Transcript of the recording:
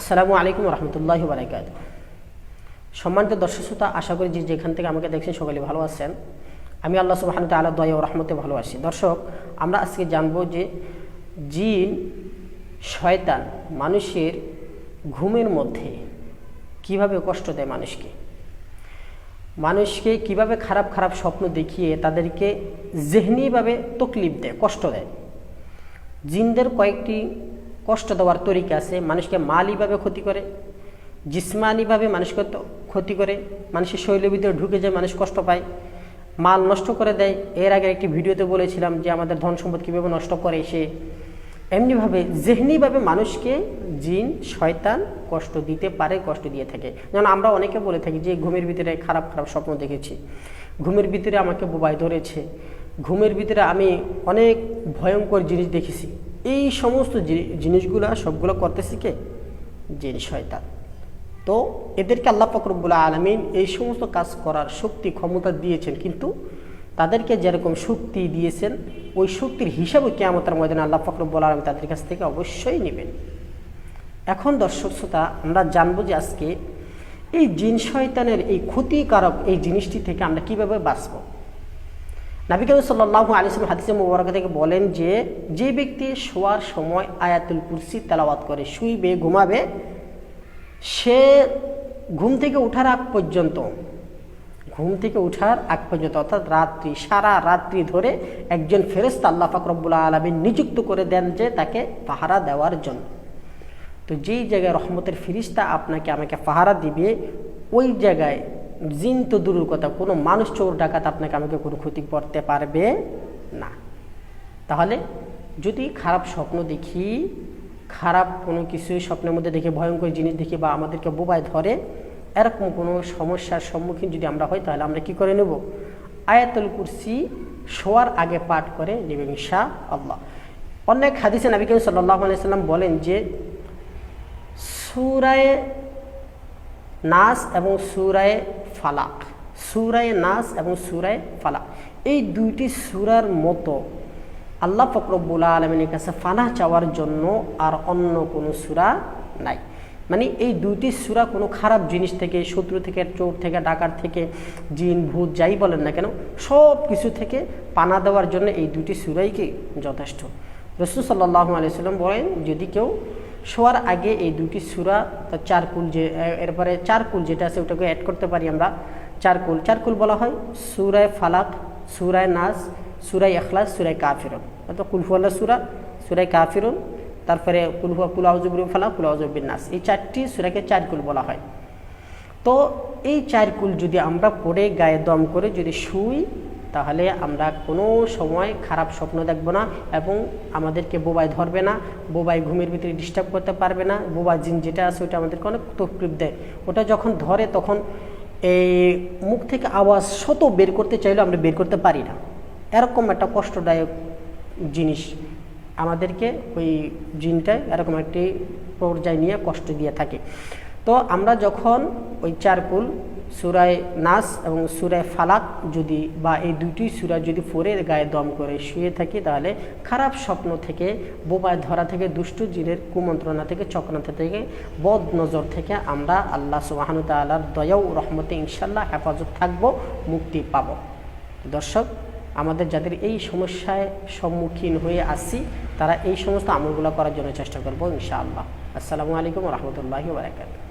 আসসালামু আলাইকুম রহমতুল্লাহ বারাকাত সম্মানিত দর্শক শ্রোতা, আশা করি যে যেখান থেকে আমাকে দেখছেন সকলে ভালো আছেন। আমি আল্লাহ সুবাহান তাল্লাহ দয়া ও রহমতে ভালো আছি দর্শক, আমরা আজকে জানব যে জিন শয়তান মানুষের ঘুমের মধ্যে কীভাবে কষ্ট দেয় মানুষকে? মানুষকে কীভাবে খারাপ খারাপ স্বপ্ন দেখিয়ে তাদেরকে জেহনিভাবে তকলিফ দেয়, কষ্ট দেয়? জিনদের কয়েকটি কষ্ট দেওয়ার তরিকা আছে, মানুষকে মালিভাবে ক্ষতি করে, জিসমানিভাবে মানুষকে ক্ষতি করে, মানুষের শৈলের ভিতরে ঢুকে যায় মানুষ কষ্ট পায়, মাল নষ্ট করে দেয়। এর আগে একটি ভিডিওতে বলেছিলাম যে আমাদের ধন সম্পদ কীভাবে নষ্ট করে সে। এমনিভাবে জেহনিভাবে মানুষকে জিন, শয়তান কষ্ট দিতে পারে, কষ্ট দিয়ে থাকে। যেমন আমরা অনেকে বলে থাকি যে ঘুমের ভিতরে খারাপ খারাপ স্বপ্ন দেখেছি। ঘুমের ভিতরে আমাকে বোবাই ধরেছে। ঘুমের ভিতরে আমি অনেক ভয়ঙ্কর জিনিস দেখেছি। এই সমস্ত জিনিসগুলো সবগুলো করতেছি কে? জিন শয়তান। তো এদেরকে আল্লাহ ফকরবুল্লাহ আলমিন এই সমস্ত কাজ করার শক্তি, ক্ষমতা দিয়েছেন, কিন্তু তাদেরকে যেরকম শক্তি দিয়েছেন, ওই শক্তির হিসাবে কেমতার ময়দানে আল্লাহ ফকরবুল আলম তাদের কাছ থেকে অবশ্যই নেবেন। এখন দর্শক শ্রোতা, আমরা জানব যে আজকে এই জিন শয়তানের এই ক্ষতিকারক এই জিনিসটি থেকে আমরা কীভাবে বাঁচব। নাবিকাম সাল্লাহ আলিসাম হাদিসে মুবারক থেকে বলেন যে যে ব্যক্তি শোয়ার সময় আয়াতুল কুরসি তেলাওয়াত করে, শুইবে, ঘুমাবে, সে ঘুম থেকে ওঠার আগ পর্যন্ত, ঘুম থেকে ওঠার আগ পর্যন্ত, অর্থাৎ রাত্রি, সারা রাত্রি ধরে একজন ফেরেস্তা আল্লাহ ফাকরবুল্লাহ আলমিন নিযুক্ত করে দেন যে তাকে পাহারা দেওয়ার জন্য। তো যেই জায়গায় রহমতের ফিরিস্তা আপনাকে আমাকে পাহারা দিবে, ওই জায়গায় জিন তো দূরের কথা, কোনো মানুষ চোর, ডাকাত আপনাকে আমাকে কোনো ক্ষতি করতে পারবে না। তাহলে যদি খারাপ স্বপ্ন দেখি, খারাপ কোনো কিছু স্বপ্নের মধ্যে দেখে, ভয়ঙ্কর জিনিস দেখি বা আমাদেরকে বোবায় ধরে, এরকম কোনো সমস্যার সম্মুখীন যদি আমরা হই, তাহলে আমরা কি করে নেব? আয়াতুল কুরসি শোয়ার আগে পাঠ করে নেবে ইনশা আল্লাহ অনেক হাদিসে নবী করিম সাল্লাহ আলাইসাল্লাম বলেন যে, সুরায় নাস এবং সুরায় ফালাক সুরায় নাস এবং সুরায় ফালাক এই দুইটি সুরার মতো আল্লাহ ফকরবুল আলমিনের কাছে ফালাহ চাওয়ার জন্য আর অন্য কোনো সুরা নাই। মানে এই দুইটি সুরা কোনো খারাপ জিনিস থেকে, শত্রু থেকে, চোর থেকে ডাকার থেকে, জিন, ভূত, যাই বলেন না কেন, সব কিছু থেকে পানা দেওয়ার জন্য এই দুইটি সুরাই কি যথেষ্ট? রসুল সাল্লাহ আলিয়াল্লাম বলেন, যদি কেউ শোয়ার আগে এই দুটি সুরা চারকুল যে এরপরে চারকুল যেটা আছে ওটাকে অ্যাড করতে পারি আমরা। চারকুল চারকুল বলা হয় সুরায় ফালাক, সুরায় নাস, সুরায় এখলাস সুরায় কাফিরন। অর্থাৎ কুলফুয়াল্লা সুরা, সুরায় কাফিরুন, তারপরে কুলফুয়া কুলাউজুবুল ফালাক কুলাউজুবিন নাস। এই চারটি সুরাকে চারকুল বলা হয়। তো এই চার কুল যদি আমরা পড়ে, গায়ে দম করে যদি শুই তাহলে আমরা কোনো সময় খারাপ স্বপ্ন দেখব না এবং আমাদেরকে বোবাই ধরবে না বোবাই ঘুমের ভিতরে ডিস্টার্ব করতে পারবে না বোবা জিন যেটা আছে ওটা আমাদেরকে অনেক তকলিফ দেয়। ওটা যখন ধরে তখন এই মুখ থেকে আওয়াজ শত বের করতে চাইলেও আমরা বের করতে পারি না। এরকম একটা কষ্টদায়ক জিনিস আমাদেরকে ওই জিনটায় এরকম একটি পর্যায় নিয়ে কষ্ট দিয়ে থাকে। তো আমরা যখন ওই চারকুল সুরায় নাস এবং সুরায় ফালাক যদি বা এই দুটি সুরা যদি পরে গায়ে দম করে শুয়ে থাকি, তাহলে খারাপ স্বপ্ন থেকে বোবায় ধরা থেকে, দুষ্ট জিনের কুমন্ত্রণা থেকে চক্রান্ত থেকে, বদ নজর থেকে আমরা আল্লাহ সুবাহানু তাল্লাহর দয়াও, রহমতে ইনশাল্লাহ হেফাজত থাকব, মুক্তি পাব। দর্শক, আমাদের যাদের এই সমস্যায় সম্মুখীন হয়ে আসছি তারা এই সমস্ত আমলগুলো করার জন্য চেষ্টা করব ইনশাআল্লাহ। আসসালামু আলাইকুম রহমতুল্লাহি বারাকাতুহু।